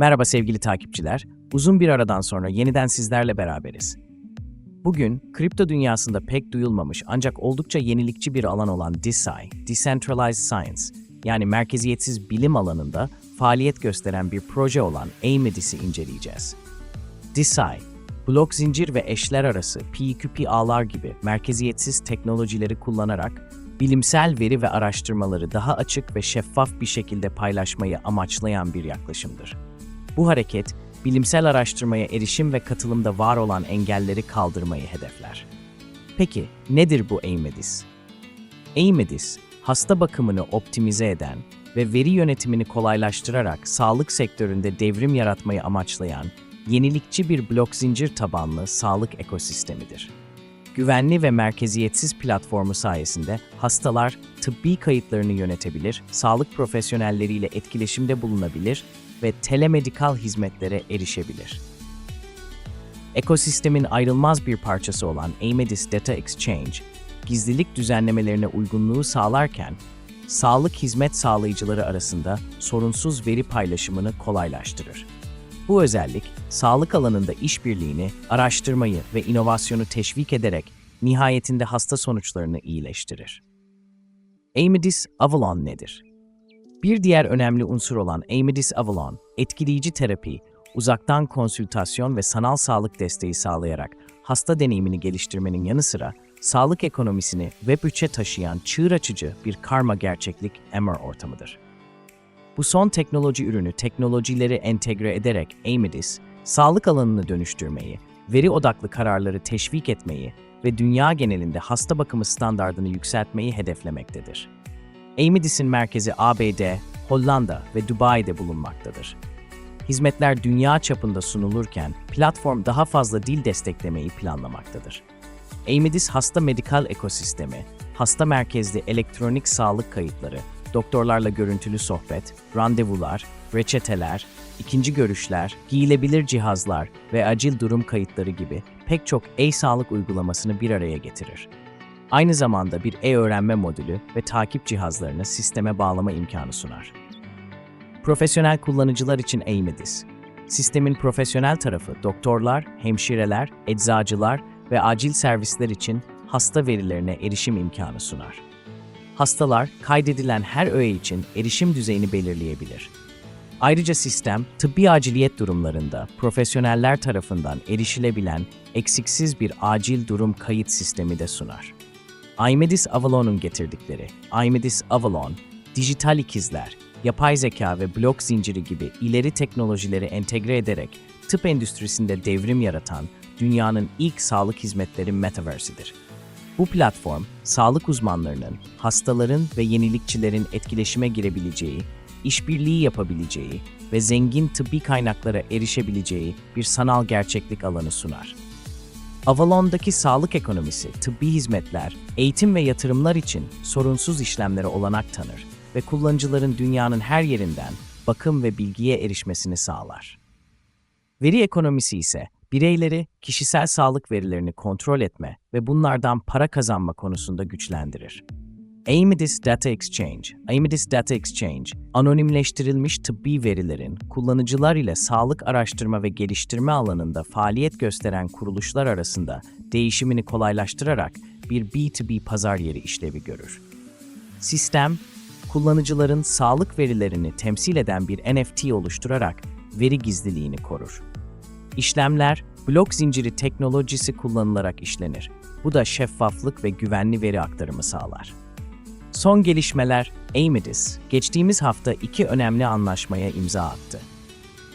Merhaba sevgili takipçiler. Uzun bir aradan sonra yeniden sizlerle beraberiz. Bugün kripto dünyasında pek duyulmamış ancak oldukça yenilikçi bir alan olan DeSci, Decentralized Science, yani merkeziyetsiz bilim alanında faaliyet gösteren bir proje olan AIMEDIS'i inceleyeceğiz. DeSci, blok zincir ve eşler arası P2P ağlar gibi merkeziyetsiz teknolojileri kullanarak bilimsel veri ve araştırmaları daha açık ve şeffaf bir şekilde paylaşmayı amaçlayan bir yaklaşımdır. Bu hareket, bilimsel araştırmaya erişim ve katılımda var olan engelleri kaldırmayı hedefler. Peki, nedir bu AIMEDIS? AIMEDIS, hasta bakımını optimize eden ve veri yönetimini kolaylaştırarak sağlık sektöründe devrim yaratmayı amaçlayan yenilikçi bir blok zincir tabanlı sağlık ekosistemidir. Güvenli ve merkeziyetsiz platformu sayesinde hastalar tıbbi kayıtlarını yönetebilir, sağlık profesyonelleriyle etkileşimde bulunabilir ve telemedikal hizmetlere erişebilir. Ekosistemin ayrılmaz bir parçası olan Amedis Data Exchange, gizlilik düzenlemelerine uygunluğu sağlarken, sağlık hizmet sağlayıcıları arasında sorunsuz veri paylaşımını kolaylaştırır. Bu özellik, sağlık alanında işbirliğini, araştırmayı ve inovasyonu teşvik ederek nihayetinde hasta sonuçlarını iyileştirir. Amedis Avalon nedir? Bir diğer önemli unsur olan Amedis Avalon, etkileyici terapi, uzaktan konsültasyon ve sanal sağlık desteği sağlayarak hasta deneyimini geliştirmenin yanı sıra sağlık ekonomisini web 3'e taşıyan çığır açıcı bir karma gerçeklik MR ortamıdır. Bu son teknoloji ürünü teknolojileri entegre ederek Amedis, sağlık alanını dönüştürmeyi, veri odaklı kararları teşvik etmeyi ve dünya genelinde hasta bakımı standardını yükseltmeyi hedeflemektedir. Amedis'in merkezi ABD, Hollanda ve Dubai'de bulunmaktadır. Hizmetler dünya çapında sunulurken platform daha fazla dil desteklemeyi planlamaktadır. Amedis hasta medikal ekosistemi, hasta merkezli elektronik sağlık kayıtları, doktorlarla görüntülü sohbet, randevular, reçeteler, ikinci görüşler, giyilebilir cihazlar ve acil durum kayıtları gibi pek çok e-sağlık uygulamasını bir araya getirir. Aynı zamanda bir e-öğrenme modülü ve takip cihazlarını sisteme bağlama imkanı sunar. Profesyonel kullanıcılar için AIMEDIS. Sistemin profesyonel tarafı doktorlar, hemşireler, eczacılar ve acil servisler için hasta verilerine erişim imkanı sunar. Hastalar kaydedilen her öğe için erişim düzeyini belirleyebilir. Ayrıca sistem, tıbbi aciliyet durumlarında profesyoneller tarafından erişilebilen eksiksiz bir acil durum kayıt sistemi de sunar. IMEDIS Avalon'un getirdikleri IMEDIS Avalon, dijital ikizler, yapay zeka ve blok zinciri gibi ileri teknolojileri entegre ederek tıp endüstrisinde devrim yaratan dünyanın ilk sağlık hizmetleri metaverse'idir. Bu platform, sağlık uzmanlarının, hastaların ve yenilikçilerin etkileşime girebileceği, işbirliği yapabileceği ve zengin tıbbi kaynaklara erişebileceği bir sanal gerçeklik alanı sunar. Avalon'daki sağlık ekonomisi, tıbbi hizmetler, eğitim ve yatırımlar için sorunsuz işlemlere olanak tanır ve kullanıcıların dünyanın her yerinden bakım ve bilgiye erişmesini sağlar. Veri ekonomisi ise bireyleri kişisel sağlık verilerini kontrol etme ve bunlardan para kazanma konusunda güçlendirir. Amedis Data Exchange, Amedis Data Exchange, anonimleştirilmiş tıbbi verilerin kullanıcılar ile sağlık araştırma ve geliştirme alanında faaliyet gösteren kuruluşlar arasında değişimini kolaylaştırarak bir B2B pazar yeri işlevi görür. Sistem, kullanıcıların sağlık verilerini temsil eden bir NFT oluşturarak veri gizliliğini korur. İşlemler, blok zinciri teknolojisi kullanılarak işlenir. Bu da şeffaflık ve güvenli veri aktarımı sağlar. Son gelişmeler, Amedis, geçtiğimiz hafta iki önemli anlaşmaya imza attı.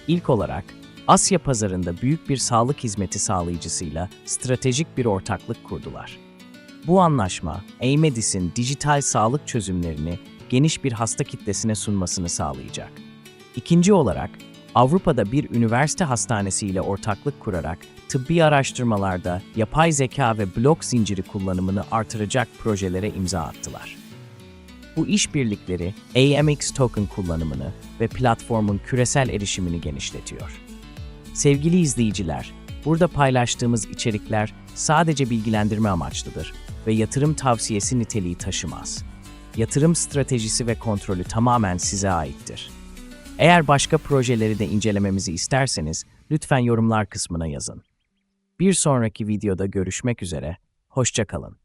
İlk olarak, Asya pazarında büyük bir sağlık hizmeti sağlayıcısıyla stratejik bir ortaklık kurdular. Bu anlaşma, Amedis'in dijital sağlık çözümlerini geniş bir hasta kitlesine sunmasını sağlayacak. İkinci olarak, Avrupa'da bir üniversite hastanesiyle ortaklık kurarak tıbbi araştırmalarda yapay zeka ve blok zinciri kullanımını artıracak projelere imza attılar. Bu işbirlikleri AMX token kullanımını ve platformun küresel erişimini genişletiyor. Sevgili izleyiciler, burada paylaştığımız içerikler sadece bilgilendirme amaçlıdır ve yatırım tavsiyesi niteliği taşımaz. Yatırım stratejisi ve kontrolü tamamen size aittir. Eğer başka projeleri de incelememizi isterseniz lütfen yorumlar kısmına yazın. Bir sonraki videoda görüşmek üzere, hoşça kalın.